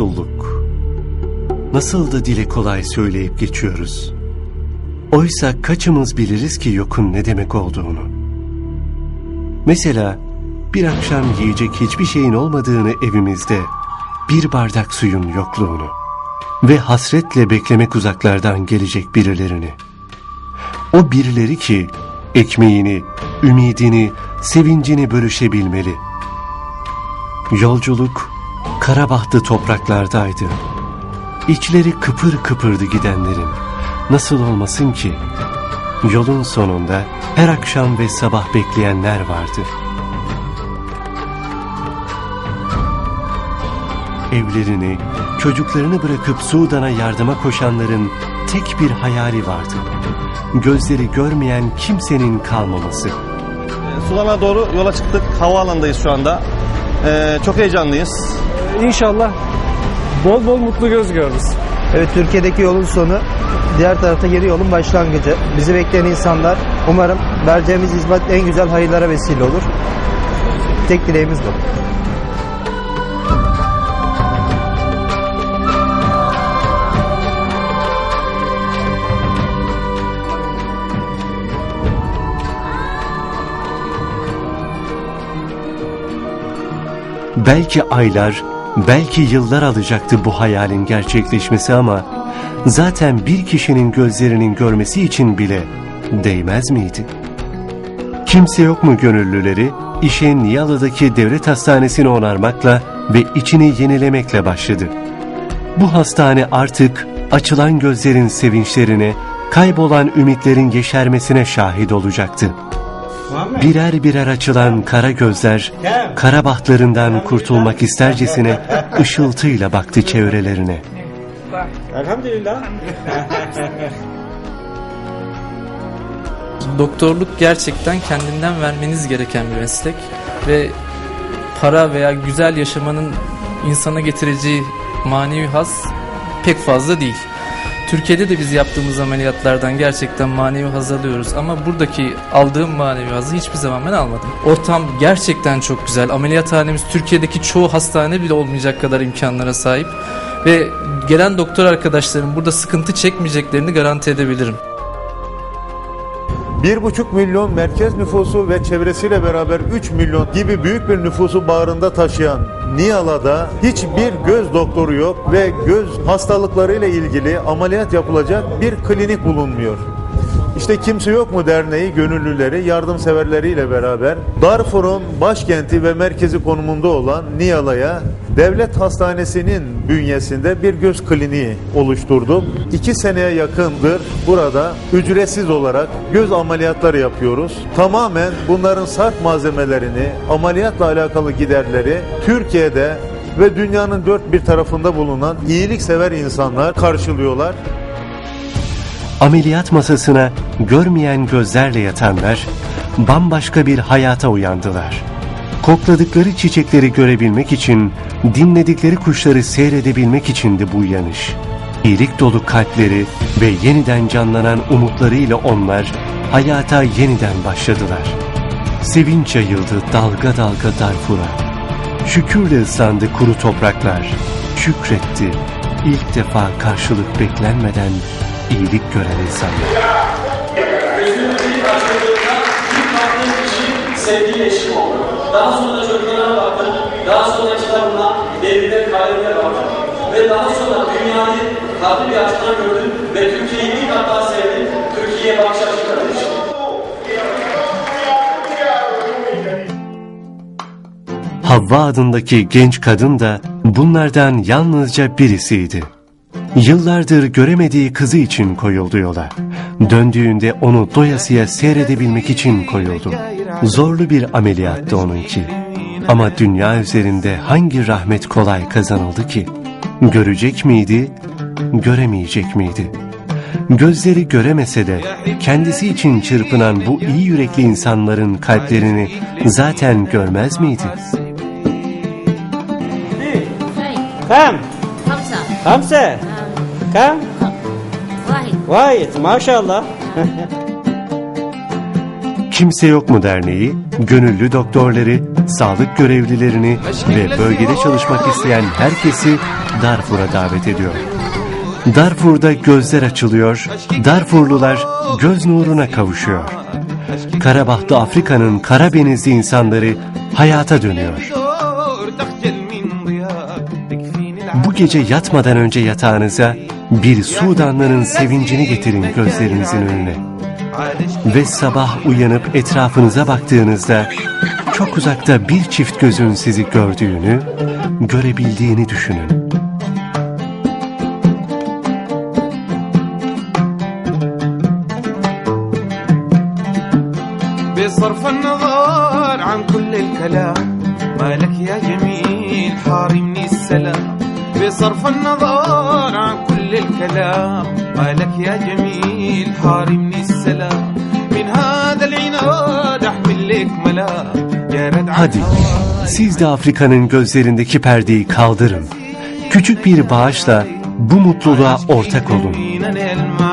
Yoksulluk. Nasıl da dile kolay söyleyip geçiyoruz. Oysa kaçımız biliriz ki yokun ne demek olduğunu. Mesela bir akşam yiyecek hiçbir şeyin olmadığını evimizde, bir bardak suyun yokluğunu ve hasretle beklemek uzaklardan gelecek birilerini. O birileri ki ekmeğini, ümidini, sevincini bölüşebilmeli. Yolculuk karabahtı topraklardaydı. İçleri kıpır kıpırdı gidenlerin. Nasıl olmasın ki? Yolun sonunda her akşam ve sabah bekleyenler vardı. Evlerini, çocuklarını bırakıp Sudan'a yardıma koşanların tek bir hayali vardı. Gözleri görmeyen kimsenin kalmaması. Sudan'a doğru yola çıktık. Havaalanındayız şu anda. Ee, çok heyecanlıyız. İnşallah bol bol mutlu göz görürüz. Evet Türkiye'deki yolun sonu, diğer tarafta yeni yolun başlangıcı. Bizi bekleyen insanlar umarım vereceğimiz hizmet en güzel hayırlara vesile olur. Tek dileğimiz bu. Belki aylar, belki yıllar alacaktı bu hayalin gerçekleşmesi ama zaten bir kişinin gözlerinin görmesi için bile değmez miydi? Kimse yok mu gönüllüleri işe Niyalı'daki devlet hastanesini onarmakla ve içini yenilemekle başladı. Bu hastane artık açılan gözlerin sevinçlerine, kaybolan ümitlerin yeşermesine şahit olacaktı. Birer birer açılan kara gözler, kara bahtlarından kurtulmak istercesine ışıltıyla baktı çevrelerine. Doktorluk gerçekten kendinden vermeniz gereken bir meslek ve para veya güzel yaşamanın insana getireceği manevi haz pek fazla değil. Türkiye'de de biz yaptığımız ameliyatlardan gerçekten manevi haz alıyoruz ama buradaki aldığım manevi hazı hiçbir zaman ben almadım. Ortam gerçekten çok güzel. Ameliyathanemiz Türkiye'deki çoğu hastane bile olmayacak kadar imkanlara sahip ve gelen doktor arkadaşlarım burada sıkıntı çekmeyeceklerini garanti edebilirim. 1,5 milyon merkez nüfusu ve çevresiyle beraber 3 milyon gibi büyük bir nüfusu bağrında taşıyan Niyala'da hiçbir göz doktoru yok ve göz hastalıklarıyla ilgili ameliyat yapılacak bir klinik bulunmuyor. İşte Kimse Yok mu Derneği gönüllüleri, yardımseverleriyle beraber Darfur'un başkenti ve merkezi konumunda olan Niyala'ya devlet hastanesinin bünyesinde bir göz kliniği oluşturduk. İki seneye yakındır burada ücretsiz olarak göz ameliyatları yapıyoruz. Tamamen bunların sarf malzemelerini, ameliyatla alakalı giderleri Türkiye'de ve dünyanın dört bir tarafında bulunan iyiliksever insanlar karşılıyorlar. Ameliyat masasına görmeyen gözlerle yatanlar bambaşka bir hayata uyandılar. Kokladıkları çiçekleri görebilmek için, dinledikleri kuşları seyredebilmek içindi bu uyanış. İyilik dolu kalpleri ve yeniden canlanan umutlarıyla onlar hayata yeniden başladılar. Sevinç yayıldı dalga dalga Darfur'a. Şükürle ıslandı kuru topraklar. Şükretti. İlk defa karşılık beklenmeden iyilik gören insanlar. Sevdiğim eşim oldu. Daha sonra çocuklarına baktım. Daha sonra kitabına, devrine, kalemine baktım. Ve daha sonra dünyayı farklı bir açıdan gördüm ve Türkiye'yi ilk defa sevdim. Türkiye'ye bakış açı kardeşim. Havva adındaki genç kadın da bunlardan yalnızca birisiydi. Yıllardır göremediği kızı için koyuldu yola. Döndüğünde onu doyasıya seyredebilmek için koyuldu. Zorlu bir ameliyattı onunki. Ama dünya üzerinde hangi rahmet kolay kazanıldı ki? Görecek miydi, göremeyecek miydi? Gözleri göremese de kendisi için çırpınan bu iyi yürekli insanların kalplerini zaten görmez miydi? Kam? Hamsa. Hamsa. Ee, Kam? Vahid. Vahid maşallah. Kimse Yok mu Derneği, gönüllü doktorları, sağlık görevlilerini ve bölgede çalışmak isteyen herkesi Darfur'a davet ediyor. Darfur'da gözler açılıyor, Darfurlular göz nuruna kavuşuyor. Karabahtı Afrika'nın kara benizli insanları hayata dönüyor. Bu gece yatmadan önce yatağınıza bir Sudanlı'nın sevincini getirin gözlerinizin önüne. Ve sabah uyanıp etrafınıza baktığınızda çok uzakta bir çift gözün sizi gördüğünü, görebildiğini düşünün. بصرف النظر عن كل الكلام مالك يا جميل حارمني السلام بصرف النظر عن كل الكلام مالك يا جميل حارمني السلام من هذا العناد احمل لك ملام يا رد Hadi siz de Afrika'nın gözlerindeki perdeyi kaldırın. Küçük bir bağışla bu mutluluğa ortak olun. الماء